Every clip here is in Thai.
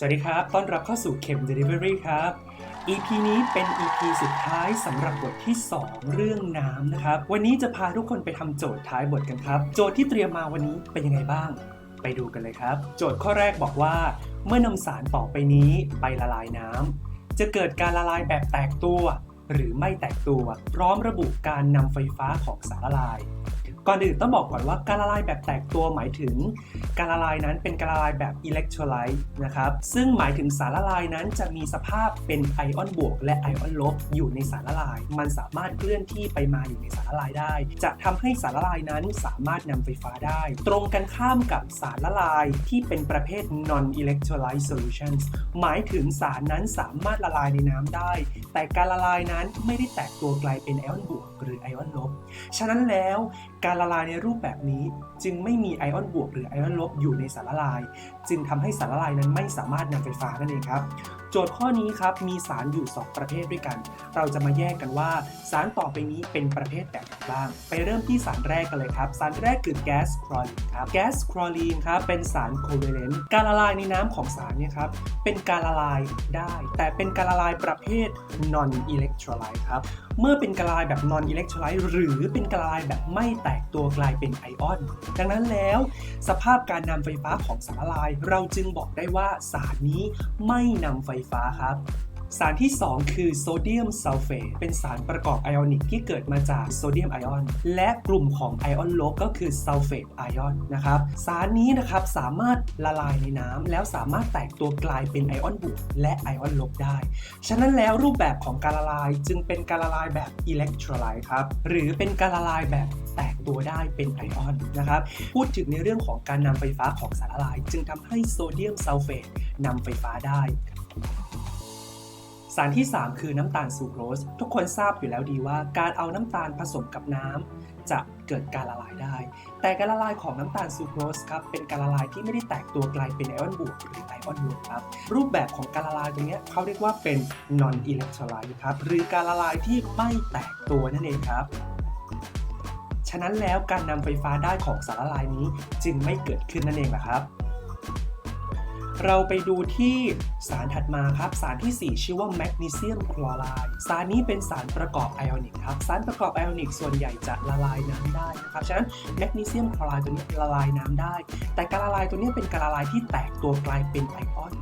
สวัสดีครับ ต้อนรับเข้าสู่เข็ม Delivery ครับ EP นี้เป็น EP สุดท้ายสำหรับบทที่ 2 เรื่องน้ำนะครับ วันนี้จะพาทุกคนไปทำโจทย์ท้ายบทกันครับ โจทย์ที่เตรียมมาวันนี้เป็นยังไงบ้าง ไปดูกันเลยครับ โจทย์ข้อแรกบอกว่า เมื่อนำสารต่อไปนี้ไปละลายน้ำจะเกิดการละลายแบบแตกตัว หรือไม่แตกตัว พร้อมระบุการนำไฟฟ้าของสารละลาย ก่อนอื่นต้องบอกก่อนว่าการละลายแบบแตกตัวหมายถึง การละลายนั้นเป็นการละลายแบบอิเล็กโทรไลต์นะครับซึ่งหมายถึงสารละลายนั้นจะมีสภาพเป็นไอออนบวก และไอออนลบอยู่ในสารละลาย มันสามารถเคลื่อนที่ไปมาอยู่ในสารละลายได้ จะทำให้สารละลายนั้นสามารถนำไฟฟ้าได้ ตรงกันข้ามกับสารละลายที่เป็นประเภท non electrolyte solutions หมายถึงสารนั้นสามารถละลายในน้ำได้ แต่การละลายนั้นไม่ได้แตกตัวกลายเป็นไอออนบวก หรือไอออนลบฉะนั้นแล้วการละลายในรูปแบบนี้ จึงไม่มีไอออนบวกหรือไอออนลบอยู่ในสารละลาย จึงทำให้สารละลายนั้นไม่สามารถนำไฟฟ้านั่นเองครับโจทย์ข้อนี้ครับมีสารอยู่ 2 ประเภทด้วยกัน เราจะมาแยกกันว่า สารต่อไปนี้เป็นประเภทแบบไหนบ้าง ไปเริ่มที่สารแรกกันเลยครับ สารแรกคือแก๊สคลอรีนครับ แก๊สคลอรีนครับเป็นสารโคเวเลนต์ การละลายในน้ำของสารเนี่ยครับเป็นการละลายได้ แต่เป็นการละลายประเภท non electrolyte ครับ เมื่อเป็นการละลายแบบ non electrolyte หรือเป็นการละลายแบบไม่แตกตัวกลายเป็นไอออน ดังนั้นแล้ว สภาพการนำไฟฟ้าของสารละลาย เราจึงบอกได้ว่าสารนี้ไม่นำไฟฟ้าครับสารที่ 2 คือโซเดียมซัลเฟตเป็นสารประกอบไอออนิกที่เกิดมาจากโซเดียมไอออน และกลุ่มของไอออนลบก็คือซัลเฟตไอออนนะครับ สารนี้นะครับสามารถละลายในน้ำแล้วสามารถแตกตัวกลายเป็นไอออนบวกและไอออนลบได้ ฉะนั้นแล้วรูปแบบของการละลายจึงเป็นการละลายแบบอิเล็กโทรไลต์ครับ หรือเป็นการละลายแบบ แตกตัวได้เป็นไอออนนะครับ พูดถึงในเรื่องของการนำไฟฟ้าของสารละลาย จึงทำให้โซเดียมซัลเฟตนำไฟฟ้าได้สารที่ 3 คือน้ำตาลซูโครส ทุกคนทราบอยู่แล้วดีว่า การเอาน้ำตาลผสมกับน้ำจะเกิดการละลายได้ แต่การละลายของน้ำตาลซูโครสครับเป็นการละลายที่ไม่ได้แตกตัวกลายเป็นไอออนบวกหรือไอออนลบครับรูปแบบของการละลายตรงนี้เขาเรียกว่าเป็น non electrolyte ครับหรือการละลายที่ไม่แตกตัวนั่นเองครับ ฉะนั้นแล้วการนำไฟฟ้าได้ของสารละลายนี้จึงไม่เกิดขึ้นนั่นเองแหละครับ เราไปดูที่สารถัดมาครับ สารทีสี่4 ชื่อว่าแมกนีเซียมคลอไรด์สารนี้เป็นสารประกอบไอออนิกครับ สารประกอบไอออนิกส่วนใหญ่จะละลายน้ำได้นะครับ ฉะนั้นแมกนีเซียมคลอไรด์ตัวนี้ละลายน้ำได้ แต่การละลายตัวนี้เป็นการละลายที่แตกตัวกลายเป็นไอออน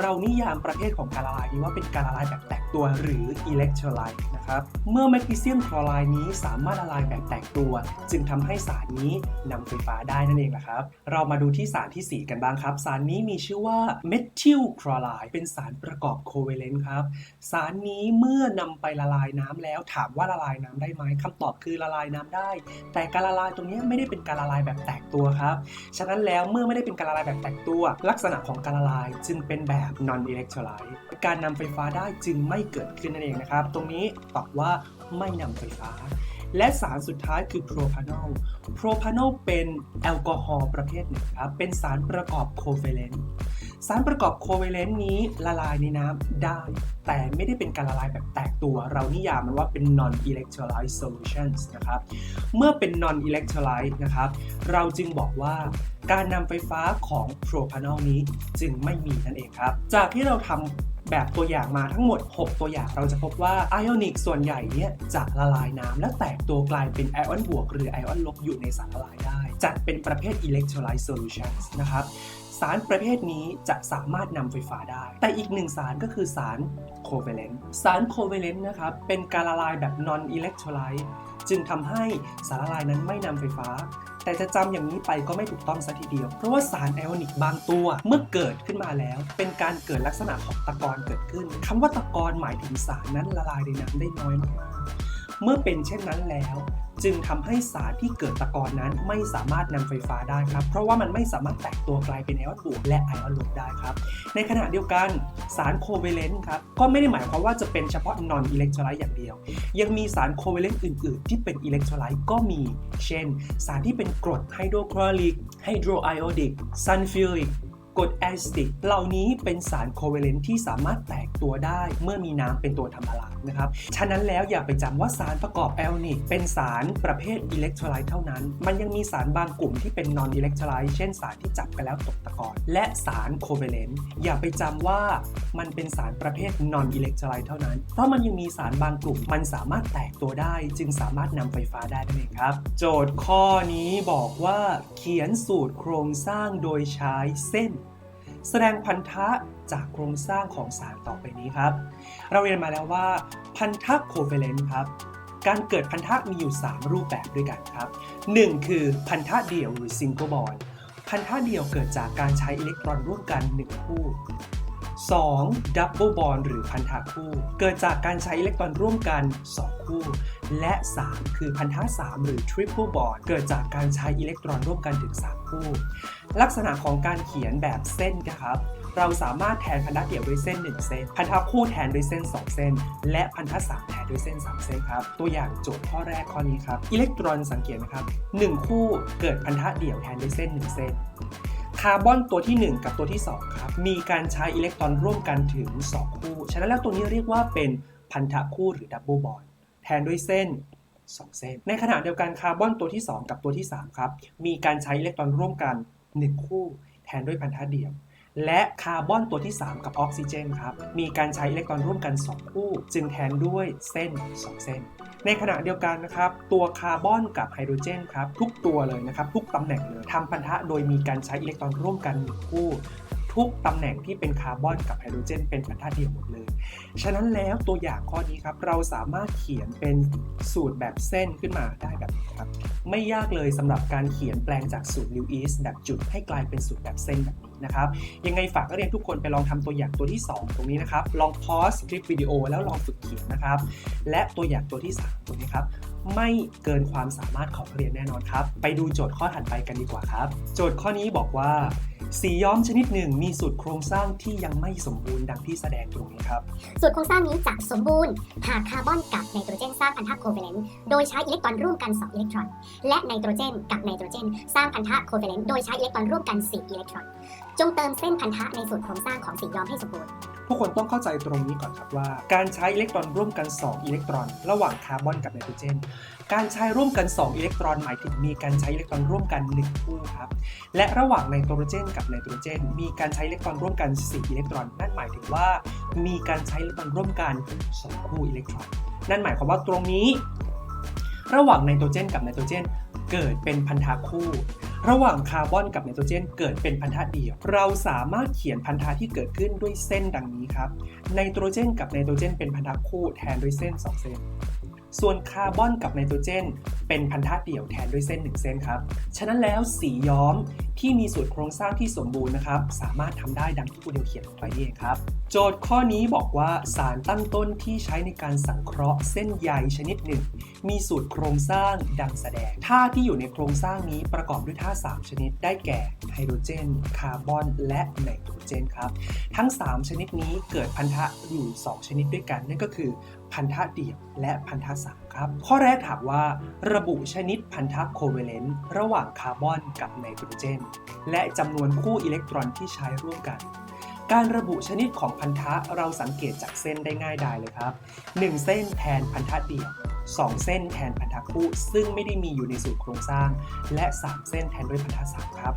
เรานิยามประเภทของการละลายนี้ว่าเป็นการละลายแบบแตก ตัวหรืออิเล็กโทรไลต์นะครับ เมื่อแมกนีเซียมคลอไรด์นี้สามารถละลายแบบแตกตัว จึงทำให้สารนี้นำไฟฟ้าได้นั่นเองนะครับ เรามาดูที่สารทีสี่ 4 กันบ้างครับ สารนี้มีชื่อว่าเมทิลคลอไรด์เป็นสารประกอบโคเวเลนต์ครับ สารนี้เมื่อนำไปละลายน้ำแล้วถามว่าละลายน้ำได้ไหมคำตอบคือละลายน้ำได้ แต่การละลายตรงนี้ไม่ได้เป็นการละลายแบบแตกตัวครับ ฉะนั้นแล้วเมื่อไม่ได้เป็นการละลายแบบแตกตัว ลักษณะของการละลายจึงเป็นแบบ non electrolyte การนำไฟฟ้าได้จึงไม่เกิดขึ้นนั่นเองนะครับ ตรงนี้ตอบว่าไม่นำไฟฟ้า และสารสุดท้ายคือ propanol propanol เป็นแอลกอฮอล์ประเภทหนึ่งครับ เป็นสารประกอบโคเวเลนต์ สารประกอบโคเวเลนต์นี้ละลายในน้ำได้ แต่ไม่ได้เป็นการละลายแบบแตกตัว เรานิยามมันว่าเป็น non electrolyte solutions นะครับ เมื่อเป็น non electrolyte นะครับ เราจึงบอกว่าการนำไฟฟ้าของ propanol นี้จึงไม่มีนั่นเองครับ จากที่เราทำ แบบตัวอย่างมาทั้งหมด 6 ตัวอย่างเราจะพบว่าไอออนิกส่วนใหญ่เนี่ยจะละลายน้ำและแตกตัวกลายเป็นไอออนบวก หรือไอออนลบอยู่ในสารละลายได้ จัดเป็นประเภท electrolyte solutions นะครับ สารประเภทนี้จะสามารถนำไฟฟ้าได้ แต่อีกหนึ่งสารก็คือสารโคเวเลนต์สารโคเวเลนต์นะครับเป็นการละลายแบบ non electrolyte จึงทำให้สารละลายนั้นไม่นำไฟฟ้า แต่จะจำอย่างนี้ไปก็ไม่ถูกต้องซะทีเดียว เพราะว่าสารไอออนิกบางตัวเมื่อเกิดขึ้นมาแล้ว เป็นการเกิดลักษณะของตะกอนเกิดขึ้นคำว่าตะกอนหมายถึงสารนั้นละลายในน้ำได้น้อยมากๆเมื่อเป็นเช่นนั้นแล้ว จึงทำให้สารที่เกิดตะกอนนั้นไม่สามารถนำไฟฟ้าได้ครับ เพราะว่ามันไม่สามารถแตกตัวกลายเป็นไอออนบวกและไอออนลบได้ครับ ในขณะเดียวกันสารโคเวเลนต์ครับก็ไม่ได้หมายความว่าจะเป็นเฉพาะ non electrolyte อย่างเดียว ยังมีสารโคเวเลนต์อื่น ๆ ที่เป็นอิเล็กโทรไลต์ก็มี เช่น สารที่เป็นกรดไฮโดรคลอริกไฮโดรไอโอดิกซัลฟิวริก กรดแอซิติกเหล่านี้เป็นสารโคเวเลนต์ที่สามารถแตกตัวได้เมื่อมีน้ำเป็นตัวทำละลายนะครับ ฉะนั้นแล้วอย่าไปจำว่าสารประกอบแอลนิกเป็นสารประเภทอิเล็กโทรไลต์เท่านั้น มันยังมีสารบางกลุ่มที่เป็นนอนอิเล็กโทรไลต์เช่นสารที่จับไปแล้วตกตะกอนและสารโคเวเลนต์อย่าไปจำว่ามันเป็นสารประเภทนอนอิเล็กโทรไลต์เท่านั้น เพราะมันยังมีสารบางกลุ่ม มันสามารถแตกตัวได้ จึงสามารถนำไฟฟ้าได้นั่นเองครับ โจทย์ข้อนี้บอกว่าเขียนสูตรโครงสร้างโดยใช้เส้น แสดงพันธะจากโครงสร้างของสารต่อไปนี้ครับ เราเรียนมาแล้วว่าพันธะโคเวเลนต์ครับ การเกิดพันธะมีอยู่ 3 รูปแบบด้วยกันครับ 1 คือพันธะเดี่ยวหรือซิงเกิลบอนพันธะเดี่ยวเกิดจากการใช้อิเล็กตรอนร่วมกัน 1 คู่ 2. ดับเบิลบอนหรือพันธะคู่ เกิดจากการใช้อิเล็กตรอนร่วมกัน 2 คู่ และ 3 คือพันธะ3หรือทริปเปิลบอนเกิดจากการใช้อิเล็กตรอนร่วมกันถึง 3 คู่ ลักษณะของการเขียนแบบเส้นนะครับเราสามารถแทนพันธะเดี่ยวด้วยเส้น 1 เส้น พันธะคู่แทนด้วยเส้น 2 เส้น และพันธะ3แทนด้วยเส้น 3 เส้นครับ ตัวอย่างโจทย์ข้อแรกข้อนี้ครับ อิเล็กตรอนสังเกตนะครับ 1 คู่เกิดพันธะเดี่ยวแทนด้วยเส้น 1 เส้น คาร์บอนตัวที่ 1 กับตัวที่ 2 ครับ มีการใช้อิเล็กตรอนร่วมกันถึง 2 คู่ ฉะนั้นแล้วตัวนี้เรียกว่าเป็นพันธะคู่หรือดับเบิลบอนด์แทนด้วยเส้น 2 เส้น ในขณะเดียวกันคาร์บอนตัวที่ 2 กับตัวที่ 3 ครับ มีการใช้อิเล็กตรอนร่วมกัน 1 คู่ แทนด้วยพันธะเดี่ยว และคาร์บอนตัวที่ 3 กับออกซิเจนครับ มีการใช้อิเล็กตรอนร่วมกัน 2 คู่ จึงแทนด้วยเส้น 2 เส้น ในขณะเดียวกันนะครับ ตัวคาร์บอนกับไฮโดรเจนครับ ทุกตัวเลยนะครับ ทุกตำแหน่งเลยทำพันธะโดยมีการใช้อิเล็กตรอนร่วมกัน 1 คู่ทุกตำแหน่งที่เป็นคาร์บอนกับไฮโดรเจนเป็นพันธะเดียวหมดเลย ฉะนั้นแล้วตัวอย่างข้อนี้ครับ เราสามารถเขียนเป็นสูตรแบบเส้นขึ้นมาได้แบบนี้ครับ ไม่ยากเลยสำหรับการเขียนแปลงจากสูตรลิวอิสแบบจุดให้กลายเป็นสูตรแบบเส้นแบบนี้นะครับ ยังไงฝากนักเรียนทุกคนไปลองทำตัวอย่างตัวที่ 2 ตรงนี้นะครับ ลองพอสคลิปวิดีโอแล้วลองฝึกเขียนนะครับ และตัวอย่างตัวที่ 3 ตรงนี้ครับ ไม่เกินความสามารถของนักเรียนแน่นอนครับ ไปดูโจทย์ข้อถัดไปกันดีกว่าครับ โจทย์ข้อนี้บอกว่า สีย้อมชนิดหนึ่งมีสูตรโครงสร้างที่ยังไม่สมบูรณ์ดังที่แสดงตรงนี้ครับสูตรโครงสร้างนี้จะสมบูรณ์ หากคาร์บอนกับไนโตรเจนสร้างพันธะโคเวเลนต์โดยใช้อิเล็กตรอนร่วมกัน 2 อิเล็กตรอน และไนโตรเจนกับไนโตรเจน สร้างพันธะโคเวเลนต์โดยใช้อิเล็กตรอนร่วมกัน 4 อิเล็กตรอน จงเติมเส้นพันธะในสูตรโครงสร้างของสีย้อมให้สมบูรณ์ ทุกคนต้องเข้าใจตรงนี้ก่อนครับว่า การใช้อิเล็กตรอนร่วมกัน 2 อิเล็กตรอน ระหว่างคาร์บอนกับไนโตรเจน การใช้ร่วมกัน 2 อิเล็กตรอนหมายถึงมีการใช้อิเล็กตรอนร่วมกัน 1 คู่ครับ และระหว่างไนโตรเจน กับไนโตรเจน มีการใช้อิเล็กตรอนร่วมกัน 4 อิเล็กตรอน นั่นหมายถึงว่า มีการใช้อิเล็กตรอนร่วมกัน 2 คู่อิเล็กตรอน นั่นหมายความว่าตรงนี้ ระหว่างไนโตรเจน กับไนโตรเจน เกิดเป็นพันธะคู่ ระหว่างคาร์บอนกับไนโตรเจนเกิดเป็นพันธะเดี่ยว เราสามารถเขียนพันธะที่เกิดขึ้นด้วยเส้นดังนี้ครับไนโตรเจนกับไนโตรเจนเป็นพันธะคู่แทนด้วยเส้น 2 เส้น ส่วนคาร์บอนกับไนโตรเจน เป็นพันธะเดี่ยวแทนด้วยเส้น 1 เส้นครับ ฉะนั้นแล้วสีย้อมที่มีสูตรโครงสร้างที่สมบูรณ์นะครับ สามารถทำได้ดังที่ครูเดียวเขียนลงไปนี่เองครับ โจทย์ข้อนี้บอกว่าสารตั้งต้นที่ใช้ในการสังเคราะห์เส้นใยชนิดหนึ่ง มีสูตรโครงสร้างดังแสดงท่าที่อยู่ในโครงสร้างนี้ประกอบด้วยท่า3ชนิดได้แก่ไฮโดรเจน คาร์บอน และไนโตรเจนครับ ทั้ง 3 ชนิดนี้เกิดพันธะอยู่ 2 ชนิดด้วยกันนั่นก็คือ พันธะเดี่ยวและพันธะสามครับ ข้อแรกถามว่า ระบุชนิดพันธะโคเวเลนต์ระหว่างคาร์บอนกับไนโตรเจน และจำนวนคู่อิเล็กตรอนที่ใช้ร่วมกัน การระบุชนิดของพันธะเราสังเกตจากเส้นได้ง่ายดายเลยครับ 1 เส้นแทนพันธะเดี่ยว 2 เส้นแทนพันธะคู่ ซึ่งไม่ได้มีอยู่ในสูตรโครงสร้าง และ 3 เส้นแทนด้วยพันธะสามครับ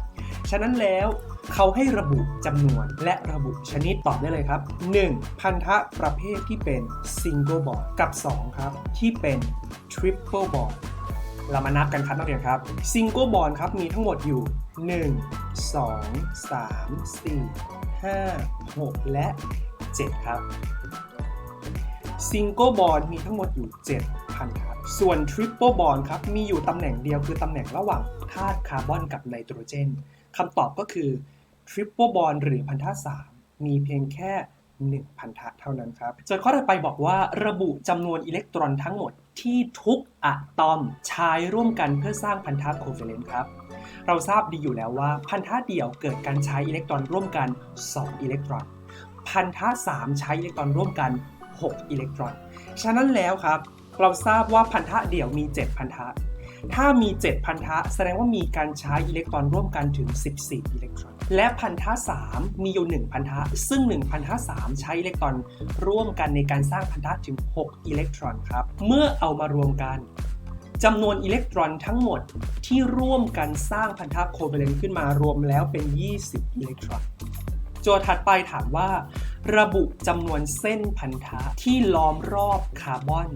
ฉะนั้นแล้วเขาให้ระบุจำนวนและระบุชนิดตอบได้เลยครับ 1. พันธะประเภทที่เป็น single bond กับ 2 ครับ ที่เป็น triple bond เรามานับกันครับนักเรียนครับ single bond ครับมีทั้งหมดอยู่ 1 2 3 4 5 6 และ 7 ครับ Single Bond มีทั้งหมดอยู่ 7 พันครับ ส่วน Triple Bond ครับ มีอยู่ตำแหน่งเดียวคือตำแหน่งระหว่างธาตุคาร์บอนกับไนโตรเจนคำตอบก็คือ Triple Bond หรือพันธะ3มีเพียงแค่ 1 พันธะเท่านั้นครับส่วนข้อถัดไปบอกว่าระบุจำนวนอิเล็กตรอนทั้งหมดที่ทุกอะตอมใช้ร่วมกันเพื่อสร้างพันธะโคเวเลนต์ครับเราทราบดีอยู่แล้วว่าพันธะเดี่ยวเกิดการใช้อิเล็กตรอนร่วมกัน 2 อิเล็กตรอน พันธะ3ใช้อิเล็กตรอนร่วมกัน 6 อิเล็กตรอน ฉะนั้นแล้วครับ เราทราบว่าพันธะเดี่ยวมี 7 พันธะ ถ้ามี 7 พันธะ แสดงว่ามีการใช้อิเล็กตรอนร่วมกันถึง 14 อิเล็กตรอน และพันธะ 3 มีอยู่ 1 พันธะ ซึ่ง 1 พันธะ 3 ใช้อิเล็กตรอนร่วมกันในการสร้างพันธะถึง 6 อิเล็กตรอนครับ เมื่อเอามารวมกันจำนวนอิเล็กตรอนทั้งหมดที่ร่วมกันสร้างพันธะโคเวเลนต์ขึ้นมารวมแล้วเป็น 20 อิเล็กตรอน โจทย์ถัดไปถามว่า ระบุจำนวนเส้นพันธะที่ล้อมรอบคาร์บอน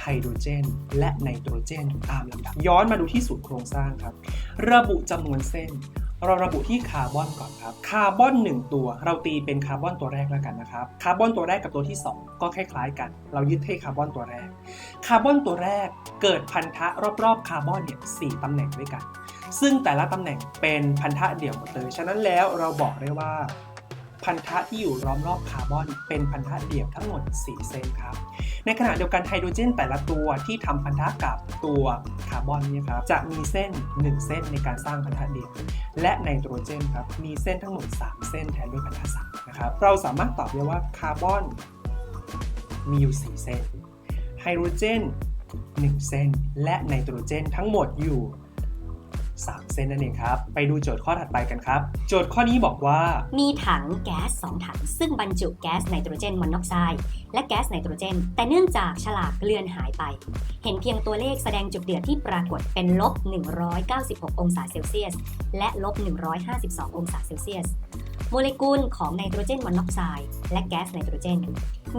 ไฮโดรเจน และไนโตรเจน ตามลำดับ ย้อนมาดูที่สูตรโครงสร้างครับ ระบุจำนวนเส้น เราระบุที่คาร์บอนก่อนครับ คาร์บอน 1 ตัว เราตีเป็นคาร์บอนตัวแรกแล้วกันนะครับ คาร์บอนตัวแรกกับตัวที่ 2 ก็คล้ายๆกัน เรายึดให้คาร์บอนตัวแรก คาร์บอนตัวแรกเกิดพันธะรอบๆคาร์บอนเนี่ยสตำแหน่งด้วยกัน ซึ่งแต่ละตำแหน่งเป็นพันธะเดี่ยวหมดเลย ฉะนั้นแล้วเราบอกได้ว่า พันธะที่อยู่ล้อมรอบคาร์บอน เป็นพันธะเดี่ยวทั้งหมด 4เส้นครับ ในขณะเดียวกันไฮโดรเจนแต่ละตัวที่ทำพันธะกับตัวคาร์บอนนี่ครับจะมีเส้น 1 เส้นในการสร้างพันธะเดี่ยว และไนโตรเจนครับมีเส้นทั้งหมด 3 เส้นแทนด้วยพันธะ3นะครับเราสามารถตอบได้ว่าคาร์บอนมีอยู่ 4 เส้นไฮโดรเจน 1 เส้น และไนโตรเจนทั้งหมดอยู่ 3 เส้นนั่นเองครับ ไปดูโจทย์ข้อถัดไปกันครับ โจทย์ข้อนี้บอกว่า มีถังแก๊ส2ถัง ซึ่งบรรจุแก๊สไนโตรเจนมอนอกไซด์และแก๊สไนโตรเจน แต่เนื่องจากฉลากเลือนหายไป เห็นเพียงตัวเลขแสดงจุดเดือดที่ปรากฏเป็นลบ 196 องศาเซลเซียส และลบ 152 องศาเซลเซียส โมเลกุลของไนโตรเจนมอนอกไซด์และแก๊สไนโตรเจน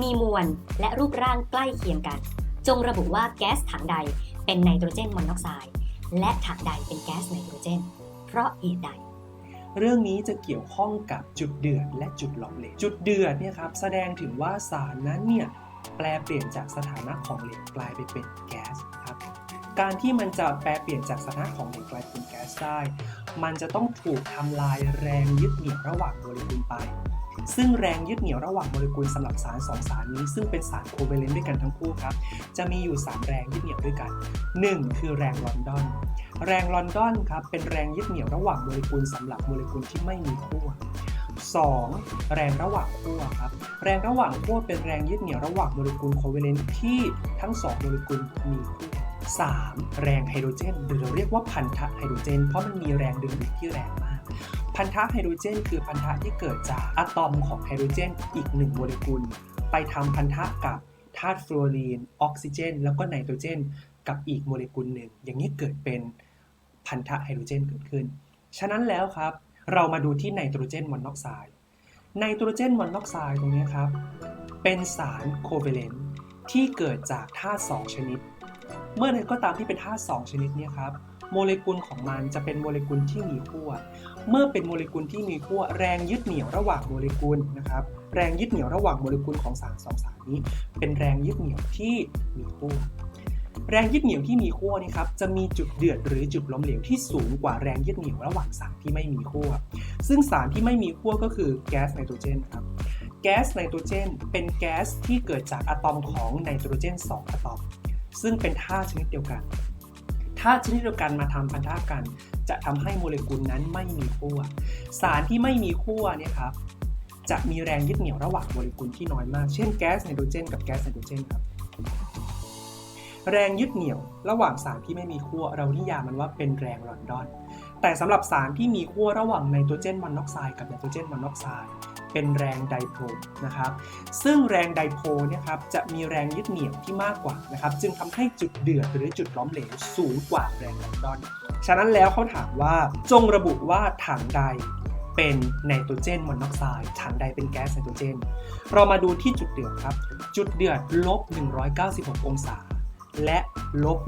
มีมวลและรูปร่างใกล้เคียงกัน จงระบุว่าแก๊สถังใดเป็นไนโตรเจนมอนอกไซด์ และถังใดเป็นแก๊สไนโตรเจน เพราะเหตุใด เรื่องนี้จะเกี่ยวข้องกับจุดเดือดและจุดหลอมเหลว จุดเดือดเนี่ยครับแสดงถึงว่าสารนั้นเนี่ยแปลเปลี่ยนจากสถานะของเหลวกลายไปเป็นแก๊สครับ การที่มันจะแปลเปลี่ยนจากสถานะของเหลวกลายเป็นแก๊สได้ มันจะต้องถูกทำลายแรงยึดเหนี่ยวระหว่างโมเลกุลไป ซึ่งแรงยึดเหนี่ยวระหว่างโมเลกุลสำหรับสารสองสารนี้ ซึ่งเป็นสารโคเวเลนต์ด้วยกันทั้งคู่ครับ จะมีอยู่ 3 แรงยึดเหนี่ยวด้วยกัน 1 คือแรงลอนดอน แรงลอนดอนครับเป็นแรงยึดเหนี่ยวระหว่างโมเลกุลสำหรับโมเลกุลที่ไม่มีขั้ว 2. แรงระหว่างขั้วครับ แรงระหว่างขั้วเป็นแรงยึดเหนี่ยวระหว่างโมเลกุลโคเวเลนต์ที่ทั้ง 2 โมเลกุลมีขั้ว 3. แรงไฮโดรเจน หรือเราเรียกว่าพันธะไฮโดรเจน เพราะมันมีแรงดึงดูดที่แรงมาก พันธะไฮโดรเจน คือพันธะที่เกิดจากอะตอมของไฮโดรเจน อีกหนึ่งโมเลกุล ไปทำพันธะกับธาตุฟลูออรีน ออกซิเจน แล้วก็ไนโตรเจน กับอีกโมเลกุลหนึ่ง อย่างนี้เกิดเป็นพันธะไฮโดรเจนเกิดขึ้น ฉะนั้นแล้วครับ เรามาดูที่ไนโตรเจนมอนอกไซด์ไนโตรเจนมอนอกไซด์ตรงนี้ครับ เป็นสารโคเวเลนต์ที่เกิดจากธาตุ2ชนิด เมื่อใดก็ตามที่เป็นธาตุ2ชนิดนี่ยครับ โมเลกุลของมันจะเป็นโมเลกุลที่มีขั้ว เมื่อเป็นโมเลกุลที่มีขั้วแรงยึดเหนี่ยวระหว่างโมเลกุลนะครับ แรงยึดเหนี่ยวระหว่างโมเลกุลของสารสองสารนี้ เป็นแรงยึดเหนี่ยวที่มีขั้วแรงยึดเหนี่ยวที่มีขั้วนี่ครับจะมีจุดเดือดหรือจุดล้มเหลวที่สูงกว่าแรงยึดเหนี่ยวระหว่างสารที่ไม่มีขั้วซึ่งสารที่ไม่มีขั้วก็คือแก๊สไนโตรเจนครับแก๊สไนโตรเจน เป็นแก๊สที่เกิดจากอะตอมของไนโตรเจน 2 อะตอม ซึ่งเป็นธาตุชนิดเดียวกันธาตุชนิดเดียวกันมาทำพันธะกัน จะทำให้โมเลกุลนั้นไม่มีขั้วสารที่ไม่มีขั้วเนี่ยครับจะมีแรงยึดเหนี่ยวระหว่างโมเลกุลที่น้อยมาก เช่นแก๊สไนโตรเจนกับแก๊สไนโตรเจนครับ แรงยึดเหนี่ยวระหว่างสารที่ไม่มีขั้วเรานิยามมันว่าเป็นแรงลอนดอน แต่สำหรับสารที่มีขั้วระหว่างไนโตรเจนมอนอกไซด์กับไนโตรเจนมอนอกไซด์เป็นแรงไดโพลนะครับ ซึ่งแรงไดโพลเนี่ยครับจะมีแรงยึดเหนี่ยวที่มากกว่านะครับ จึงทำให้จุดเดือดหรือจุดล้อมเหลวสูงกว่าแรงลอนดอน ฉะนั้นแล้วเขาถามว่าจงระบุว่าถังใดเป็นไนโตรเจนมอนอกไซด์ถังใดเป็นแก๊สไนโตรเจน เรามาดูที่จุดเดือดครับ จุดเดือดลบ 196 องศา และลบ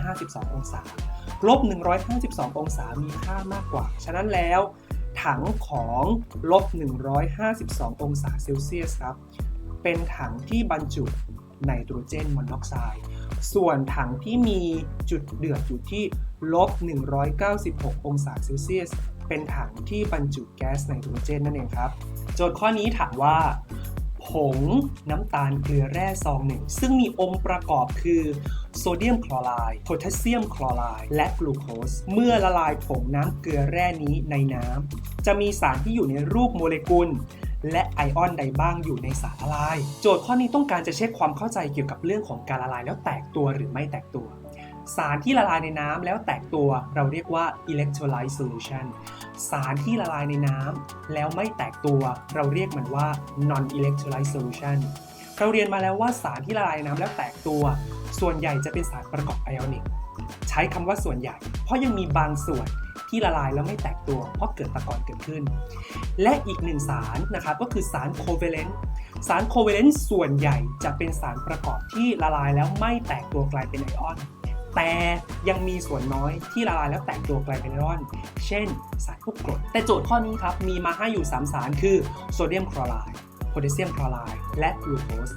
152 องศา ลบ 152 องศามีค่ามากกว่า ฉะนั้นแล้ว ถังของลบ 152 องศาเซลเซียสครับ เป็นถังที่บรรจุไนโตรเจนมอนอกไซด์ ส่วนถังที่มีจุดเดือดอยู่ที่ ลบ 196 องศาเซลเซียส เป็นถังที่บรรจุแก๊สไนโตรเจนนั่นเองครับ โจทย์ข้อนี้ถามว่า ผงน้ำตาลเกลือแร่ซองหนึ่ง ซึ่งมีองค์ประกอบคือโซเดียมคลอไรด์โพแทสเซียมคลอไรด์และกลูโคส เมื่อละลายผงน้ำเกลือแร่นี้ในน้ำจะมีสารที่อยู่ในรูปโมเลกุลและไอออนใดบ้างอยู่ในสารละลาย โจทย์ข้อนี้ต้องการจะเช็คความเข้าใจเกี่ยวกับเรื่องของการละลายแล้วแตกตัวหรือไม่แตกตัว สารที่ละลายในน้ำแล้วแตกตัวเราเรียกว่า electrolyte solution สารที่ละลายในน้ำแล้วไม่แตกตัวเราเรียกมันว่า non electrolyte solution เราเรียนมาแล้วว่าสารที่ละลายในน้ำแล้วแตกตัว ส่วนใหญ่จะเป็นสารประกอบไอออนิกใช้คำว่าส่วนใหญ่ เพราะยังมีบางส่วนที่ละลายแล้วไม่แตกตัว เพราะเกิดตะกอนเกิดขึ้น และอีกหนึ่งสารนะครับก็คือสารโคเวเลนต์สารโคเวเลนต์ส่วนใหญ่จะเป็นสารประกอบที่ละลายแล้วไม่แตกตัวกลายเป็นไอออน แต่ยังมีส่วนน้อยที่ละลายแล้วแตกตัวกลายเป็นไอออน เช่นสารพวกกรด แต่โจทย์ข้อนี้ครับ มีมาให้อยู่ 3 สารคือโซเดียมคลอไรด์โพแทสเซียมคลอไรด์และกลูโคส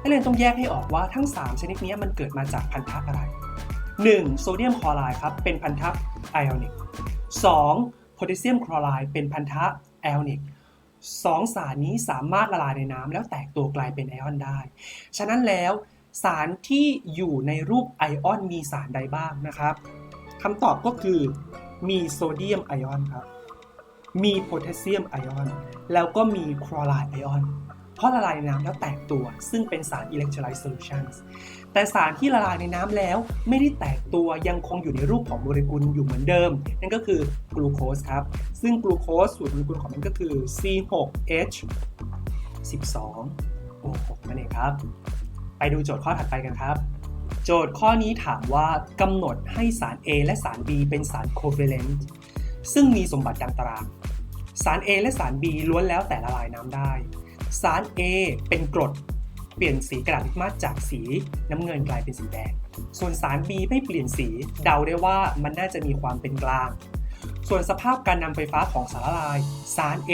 นักเรียนต้องแยกให้ออกว่าทั้ง 3 ชนิดนี้มันเกิดมาจากพันธะอะไร 1. โซเดียมคลอไรด์ครับ เป็นพันธะไอออนิก 2. โพแทสเซียมคลอไรด์เป็นพันธะไอออนิกสองสารนี้สามารถละลายในน้ำแล้วแตกตัวกลายเป็นไอออนได้ ฉะนั้นแล้ว สารที่อยู่ในรูปไอออนมีสารใดบ้างนะครับคำตอบก็คือมีโซเดียมไอออนครับ มีโพแทสเซียมไอออน แล้วก็มีคลอไรด์ไอออน เพราะละลายในน้ำแล้วแตกตัว ซึ่งเป็นสาร electrolyte solutions แต่สารที่ละลายในน้ำแล้วไม่ได้แตกตัวยังคงอยู่ในรูปของโมเลกุลอยู่เหมือนเดิม นั่นก็คือกลูโคสครับ ซึ่งกลูโคสสูตรโมเลกุลของมันก็คือ C6H 12 O6 นั่นเองครับ ไปดูโจทย์ข้อถัดไปกันครับ โจทย์ข้อนี้ถามว่ากำหนดให้สาร A และสาร B เป็นสารโคเวเลนต์ซึ่งมีสมบัติดังตาราง สาร A และสาร B ล้วนแล้วแต่ละลายน้ำได้ สาร A เป็นกรดเปลี่ยนสีกระดาษลิมัสจากสีน้ำเงินกลายเป็นสีแดง ส่วนสาร B ไม่เปลี่ยนสี เดาได้ว่ามันน่าจะมีความเป็นกลาง ส่วนสภาพการนำไฟฟ้าของสารละลาย สาร A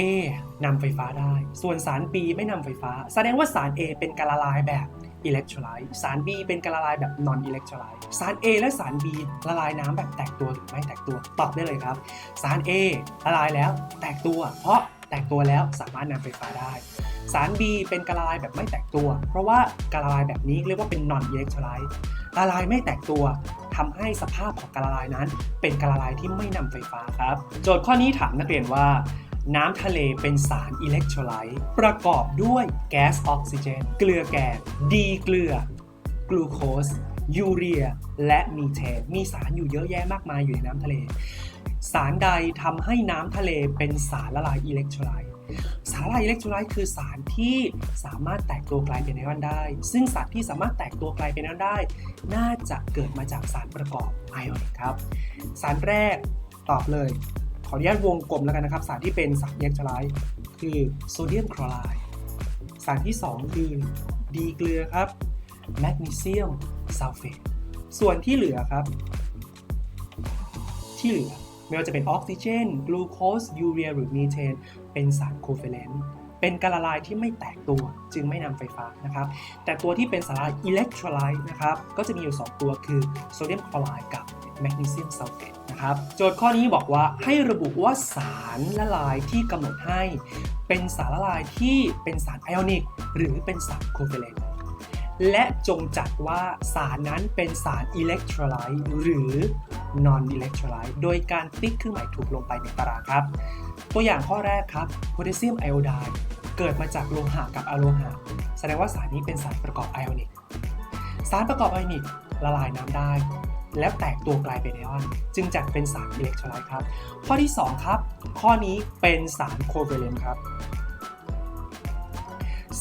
นำไฟฟ้าได้ ส่วนสาร B ไม่นำไฟฟ้า แสดงว่าสาร A เป็นการละลายแบบ อิเล็กโทรไลต์สาร B เป็นการละลายแบบ non อิเล็กโทรไลต์สาร A และสาร B ละลายน้ำแบบแตกตัวหรือไม่แตกตัวตอบได้เลยครับ สาร A ละลายแล้วแตกตัว เพราะแตกตัวแล้วสามารถนำไฟฟ้าได้ สาร B เป็นการละลายแบบไม่แตกตัว เพราะว่าการละลายแบบนี้เรียกว่าเป็น non อิเล็กโทรไลต์ละลายไม่แตกตัวทำให้สภาพของการละลายนั้น เป็นการละลายที่ไม่นำไฟฟ้าครับ โจทย์ข้อนี้ถามนักเรียนว่า น้ำทะเลเป็นสารอิเล็กโทรไลต์ประกอบด้วยแก๊สออกซิเจน เกลือแกงดีเกลือกลูโคสยูเรีย และมีเทน มีสารอยู่เยอะแยะมากมายอยู่ในน้ำทะเล สารใดทำให้น้ำทะเลเป็นสารละลายอิเล็กโทรไลต์สารละลายอิเล็กโทรไลต์คือสารที่สามารถแตกตัวกลายเป็นไอออนได้ ซึ่งสารที่สามารถแตกตัวกลายเป็นไอออนได้ น่าจะเกิดมาจากสารประกอบไอออนิกครับ สารแรกตอบเลย ออนุญาตวงกลมแล้วกันนะครับ สารที่เป็นสารอิเล็กโทรไลต์คือโซเดียมคลอไรด์สารที่ 2 คือดีเกลือครับแมกนีเซียมซัลเฟตส่วนที่เหลือครับ ที่เหลือไม่ว่าจะเป็นออกซิเจนกลูโคสยูเรียหรือมีเทน เป็นสารโคเฟเลนต์เป็นการละลายที่ไม่แตกตัวจึงไม่นำไฟฟ้านะครับ แต่ตัวที่เป็นสารอิเล็กโทรไลต์นะครับ ก็จะมีอยู่ 2 ตัวคือโซเดียมคลอไรด์กับแมกนีเซียมซัลเฟต ครับ โจทย์ข้อนี้บอกว่าให้ระบุว่าสารละลายที่กำหนดให้ เป็นสารละลายที่เป็นสารไอออนิก หรือเป็นสารโคเฟเลนต์และจงจัดว่าสารนั้นเป็นสารอิเล็กโทรไลต์หรือ non อิเล็กโทรไลต์โดยการติ๊กเครื่องหมายถูกลงไปในตารางครับ ตัวอย่างข้อแรกครับโพแทสเซียมไอโอไดด์เกิดมาจากโลหะกับอะโลหะ แสดงว่าสารนี้เป็นสารประกอบไอออนิก สารประกอบไอออนิกละลายน้ำได้ แล้วแตกตัวกลายเป็นไอออน จึงจัดเป็นสารอิเล็กโทรไลต์ครับ ข้อที่ 2 ครับ ข้อนี้เป็นสารโคเวเลนต์ครับ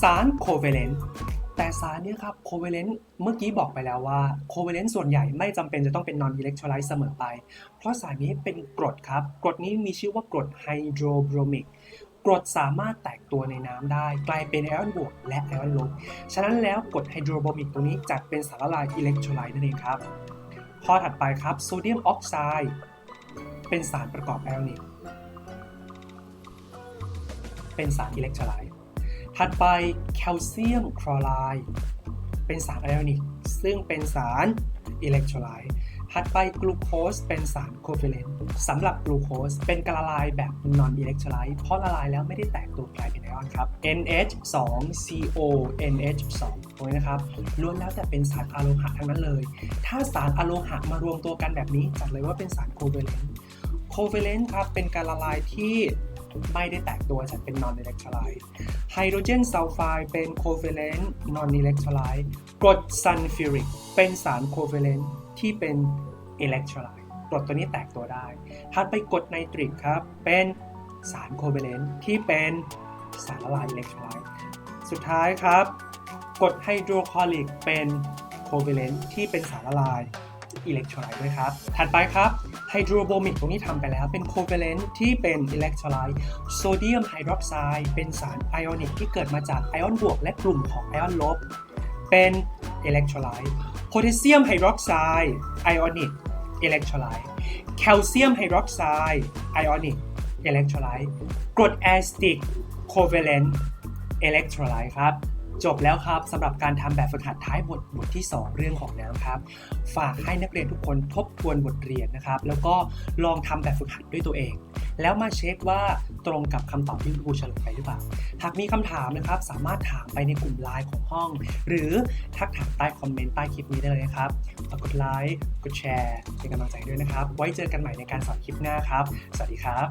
สารโคเวเลนต์แต่สารเนี้ครับโคเวเลนต์เมื่อกี้บอกไปแล้วว่าโคเวเลนต์ส่วนใหญ่ไม่จำเป็นจะต้องเป็นนอนอิเล็กโทรไลต์เสมอไป เพราะสารนี้เป็นกรดครับ กรดนี้มีชื่อว่ากรดไฮโดรบรมิกกรดสามารถแตกตัวในน้ำได้ กลายเป็นไอออนบวกและไอออนลบ ฉะนั้นแล้วกรดไฮโดรบรมิกตัวนี้จัดเป็นสารละลายอิเล็กโทรไลต์นั่นเองครับ ข้อถัดไปครับโซเดียมออกไซด์เป็นสารประกอบไอออนิกเป็นสารอิเล็กโทรไลต์ถัดไปแคลเซียมคลอไรด์เป็นสารไอออนิกซึ่งเป็นสารอิเล็กโทรไลต์ ถัดไปกลูโคสเป็นสารโคเฟเลนต์สำหรับกลูโคสเป็นการละลายแบบ non อิเล็กโทรไลต์เพราะละลายแล้วไม่ได้แตกตัวกลายเป็นไอออนครับ NH2 CO NH2 ตรงนี้นะครับล้วนแล้วแต่เป็นสารอะโลหะทั้งนั้นเลย ถ้าสารอะโลหะมารวมตัวกันแบบนี้จัดเลยว่าเป็นสารโคเวเลนต์โคเวเลนต์ครับเป็นการละลายที่ไม่ได้แตกตัวจัดเป็น non electrolyte ไฮโดรเจนซัลไฟด์เป็นโคเวเลนต์ non electrolyte กรดซัลฟิริกเป็นสารโคเวเลนต์ ที่เป็นอิเล็กโทรไลต์กรดตัวนี้แตกตัวได้ถัดไปกรดไนตริกครับ เป็นสารโคเวเลนต์ที่เป็นสารละลายอิเล็กโทรไลต์สุดท้ายครับกรดไฮโดรคลอริกเป็นโคเวเลนต์ที่เป็นสารละลายอิเล็กโทรไลต์ด้วยครับ ถัดไปครับไฮโดรโบมิกตรงนี้ทำไปแล้วเป็นโคเวเลนต์ที่เป็นอิเล็กโทรไลต์โซเดียมไฮดรอกไซด์เป็นสารไอออนิกที่เกิดมาจากไอออนบวก และกลุ่มของไอออนลบ เป็นอิเล็กโทรไลต์ พแทสเซียมไฮดรอกไซด์ไอออนิกอิเล็กโทรไลต์แคลเซียมไฮดรอกไซด์ไอออนิกอิเล็กโทรไลต์กรดแอสติกโคเวเลนต์อิเล็กโทรไลต์ครับ จบแล้วครับสำหรับการทำแบบฝึกหัดท้ายบทบทที่ 2 เรื่องของน้ำครับ ฝากให้นักเรียนทุกคนทบทวนบทเรียนนะครับ แล้วก็ลองทำแบบฝึกหัดด้วยตัวเอง แล้วมาเช็คว่าตรงกับคำตอบที่ครูเฉลยไปหรือเปล่าหากมีคำถามนะครับ สามารถถามไปในกลุ่มไลน์ของห้อง หรือทักถามใต้คอมเมนต์ใต้คลิปนี้ได้เลยนะครับฝากกดไลค์กดแชร์เป็นกำลังใจด้วยนะครับ ไว้เจอกันใหม่ในการสอนคลิปหน้าครับ สวัสดีครับ